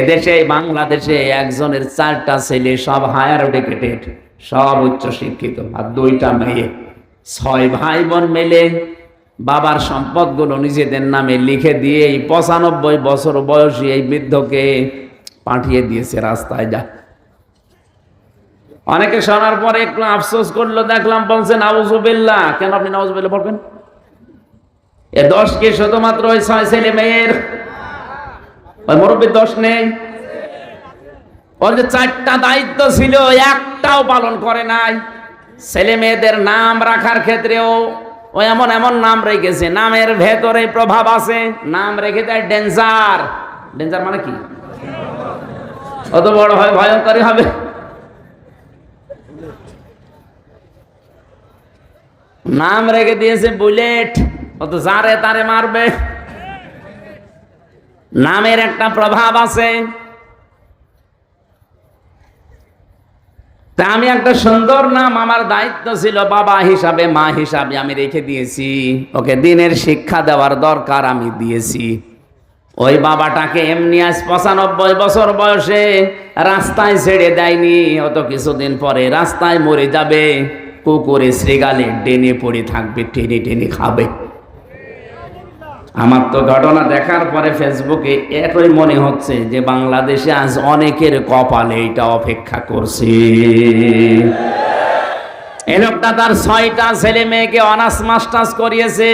এদেশে, বাংলাদেশে একজনের চারটা ছেলে, সব হায়ার এডুকেটেড সব উচ্চ শিক্ষিত। আর দুইটা মেয়ে। ছয় ভাই বোন মেলে বাবার সম্পদগুলো নিজেদের নামে লিখে দিয়ে এই পঁচানব্বই বছর বয়সী এই বৃদ্ধকে পাঠিয়ে দিয়েছে রাস্তায় যা। অনেকে শোনার পরে একটু আফসোস করল, দেখলাম বলছেন, নাউজুবিল্লাহ। কেন আপনি নাউজুবিল্লাহ পড়বেন এ দশ কি শুধুমাত্র ওই ছয় ছেলে মেয়ের ওই মুরব্বীর দোষ নেই। ওর যে চারটা দায়িত্ব ছিল, একটাও পালন করে নাই। ছেলে মেয়েদের নাম রাখার ক্ষেত্রেও ও এমন এমন নাম রেখেছে। নামের ভেতরে প্রভাব আছে, নাম রেখে দেয় ডেঞ্জার। ডেঞ্জার মানে কি? অত বড় হয়, ভয়ঙ্করই হবে। নাম রেখে দিয়েছে বুলেট, অত যারে তারে মারবে। নামের একটা প্রভাব আছে। তা আমি একটা সুন্দর নাম, আমার দায়িত্ব ছিল বাবা হিসাবে, মা হিসাবে আমি রেখে দিয়েছি। ওকে দিনের শিক্ষা দেওয়ার দরকার আমি দিয়েছি। ওই বাবাটাকে এমনি আজ পঁচানব্বই বছর বয়সে রাস্তায় ছেড়ে দেয়নি, অত কিছুদিন পরে রাস্তায় মরে যাবে। কুকুরে শ্রীগালে ডেনে পড়ে থাকবে, টেনে টেনে খাবে। আমার তো ঘটনা দেখার পরে ফেসবুকে এতই মনে হচ্ছে যে বাংলাদেশে আজ অনেকের কপালে এটা অপেক্ষা করছে। এ লোকটা তার ছয়টা ছেলে মেয়েকে অনার্স মাস্টার্স করিয়েছে।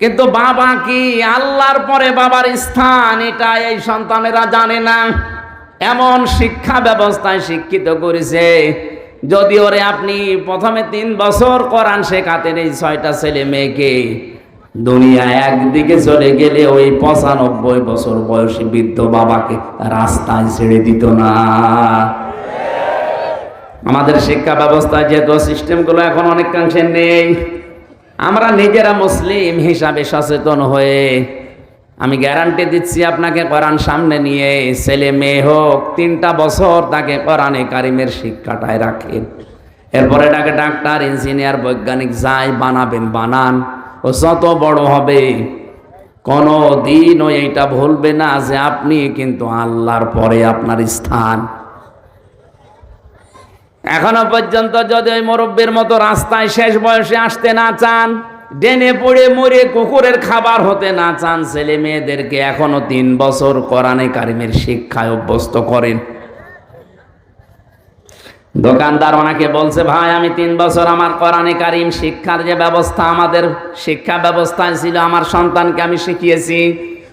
কিন্তু বাবা কি আল্লাহর পরে বাবার স্থান এটা এই সন্তানেরা জানে না। এমন শিক্ষা ব্যবস্থায় শিক্ষিত করেছে। যদি ওরে আপনি প্রথমে তিন বছর করান শেখাতেন এই ছয়টা ছেলে মেয়েকে দুনিয়া একদিকে চলে গেলে ওই পঁচানব্বই বছর বয়সী বৃদ্ধ বাবাকে রাস্তায় ছেড়ে দিত না। আমাদের শিক্ষা ব্যবস্থায় যেহেতু সিস্টেমগুলো এখন অনেকাংশে নেই, আমরা নিজেরা মুসলিম হিসাবে সচেতন হয়ে, আমি গ্যারান্টি দিচ্ছি আপনাকে কোরআন সামনে নিয়ে, ছেলে মেয়ে হোক, তিনটা বছর তাকে কোরআনে কারিমের শিক্ষাটায় রাখেন। এরপরে তাকে ডাক্তার, ইঞ্জিনিয়ার, বৈজ্ঞানিক যাই বানাবেন, বানান। ও যত বড় হবে কোনো দিনও এইটা ভুলবে না যে আপনি কিন্তু আল্লাহর পরে আপনার স্থান। এখনও পর্যন্ত যদি ওই মুরব্বীর মতো রাস্তায় শেষ বয়সে আসতে না চান, ডেনে পড়ে মরে কুকুরের খাবার হতে না চান, ছেলে মেয়েদেরকে এখনও তিন বছর কোরআনে কারিমের শিক্ষায় অভ্যস্ত করেন। দোকানদার ওনাকে বলছে, ভাই, আমি তিন বছর আমার কোরআনে কারিম শিক্ষার যে ব্যবস্থা আমাদের শিক্ষা ব্যবস্থায় ছিল, আমার সন্তানকে আমি শিখিয়েছি।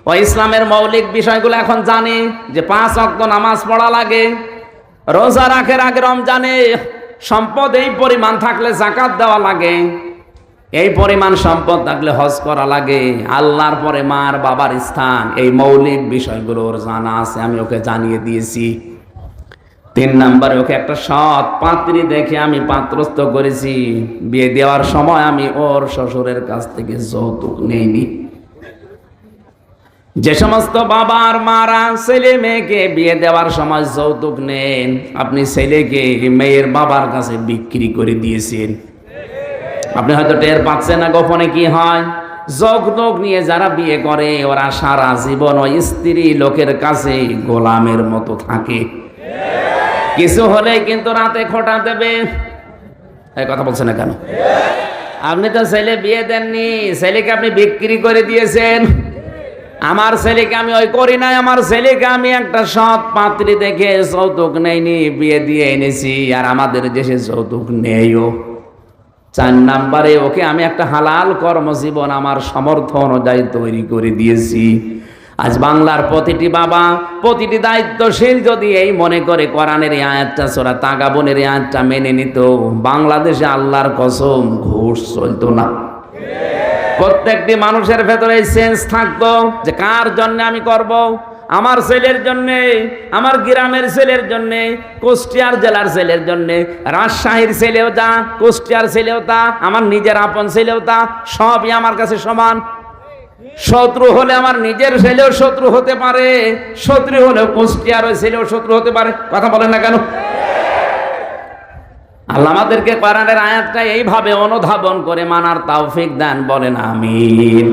ও ইসলামের মৌলিক বিষয়গুলো এখন জানে যে পাঁচ অক্ত নামাজ পড়া লাগে, রোজা রাখের আগে রমজানে সম্পদ এই পরিমাণ থাকলে জাকাত দেওয়া লাগে, এই পরিমাণ সম্পদ থাকলে হজ করা লাগে। আল্লাহর পরে মার বাবার স্থান, এই মৌলিক বিষয়গুলোর জানা আছে, আমি ওকে জানিয়ে দিয়েছি। তিন নাম্বারে ওকে একটা সৎ পাত্রী দেখে আমি পাত্রস্থ করেছি। বিয়ে দেওয়ার সময় আমি ওর শ্বশুরের কাছ থেকে যৌতুক নেইনি। যে সমস্ত বাবার, মারা, ছেলে, মেয়েকে বিয়ে দেওয়ার সময় যৌতুক নেন, আপনি ছেলেকে মেয়ের বাবার কাছে বিক্রি করে দিয়েছেন। আপনি হয়তো টের পাচ্ছেন না গোপনে কি হয়? যৌতুক নিয়ে যারা বিয়ে করে, ওরা সারা জীবন ওই স্ত্রী লোকের কাছে গোলামের মতো থাকে। কিছু হলে কিন্তু রাতে খোটা দেবে কথা বলছেন না কেন? আপনি তো ছেলে বিয়ে দেননি, ছেলেকে আপনি বিক্রি করে দিয়েছেন। আমার ছেলেকে আমি ওই করি নাই, আমার ছেলেকে আমি একটা সৎ পাত্রী দেখে যৌতুক নেইনি, বিয়ে দিয়ে এনেছি, আর আমাদের দেশে যৌতুক নেইও। চার নাম্বারে ওকে আমি একটা হালাল কর্মজীবন আমার সমর্থ অনুযায়ী তৈরি করে দিয়েছি। আজ বাংলার প্রতিটি বাবা, প্রতিটি দায়িত্বশীল যদি এই মনে করে কোরআনের আয়াতটা, সোরা তাগাবনের এই আয়াতটা মেনে নিত, বাংলাদেশে আল্লাহর কসম ঘুষ চলতো না। প্রত্যেকটি মানুষের ভেতরে এই সেন্স থাকতো যে কার জন্য আমি করব? আমার ছেলের জন্যে, আমার গ্রামের ছেলের জন্যে, কুষ্টিয়ার জেলার ছেলের জন্যে, রাজশাহীর ছেলেও তা কুষ্টিয়ার ছেলেও তা, আমার নিজের আপন ছেলেও তা, সবই আমার কাছে সমান। শত্রু হলে আমার নিজের ছেলেও শত্রু হতে পারে, শত্রু হলেও কুষ্টিয়ার ওই ছেলেও শত্রু হতে পারে। কথা বলেন না কেন? আল্লাহ আমাদেরকে কোরআনের আয়াতটা এইভাবে অনুধাবন করে, মানার তাওফিক দেন, বলেন আমিন।